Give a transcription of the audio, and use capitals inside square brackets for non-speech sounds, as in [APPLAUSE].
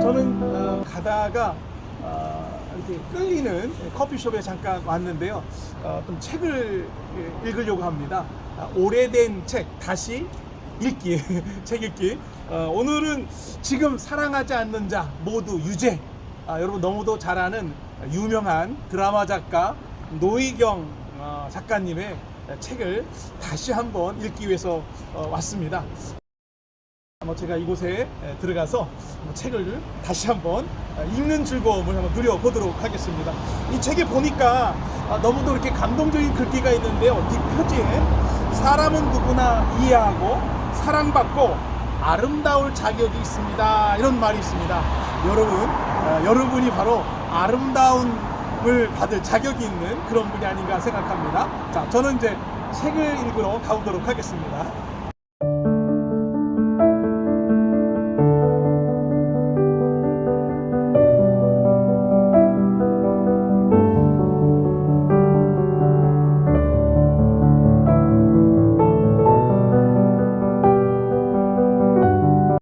저는 어, 가다가 어, 이렇게 끌리는 커피숍에 잠깐 왔는데요. 어, 좀 책을 예, 읽으려고 합니다. 아, 오래된 책 다시 읽기 [LAUGHS] 책 읽기. 어, 오늘은 지금 사랑하지 않는 자 모두 유죄. 아, 여러분 너무도 잘 아는 유명한 드라마 작가 노희경 어, 작가님의 책을 다시 한번 읽기 위해서 어, 왔습니다. 뭐 제가 이곳에 에, 들어가서 뭐 책을 다시 한번 어, 읽는 즐거움을 한번 누려보도록 하겠습니다. 이 책에 보니까 아, 너무도 이렇게 감동적인 글귀가 있는데요. 뒷표지에 사람은 누구나 이해하고 사랑받고 아름다울 자격이 있습니다. 이런 말이 있습니다. 여러분, 어, 여러분이 바로 아름다움을 받을 자격이 있는 그런 분이 아닌가 생각합니다. 자, 저는 이제 책을 읽으러 가보도록 하겠습니다.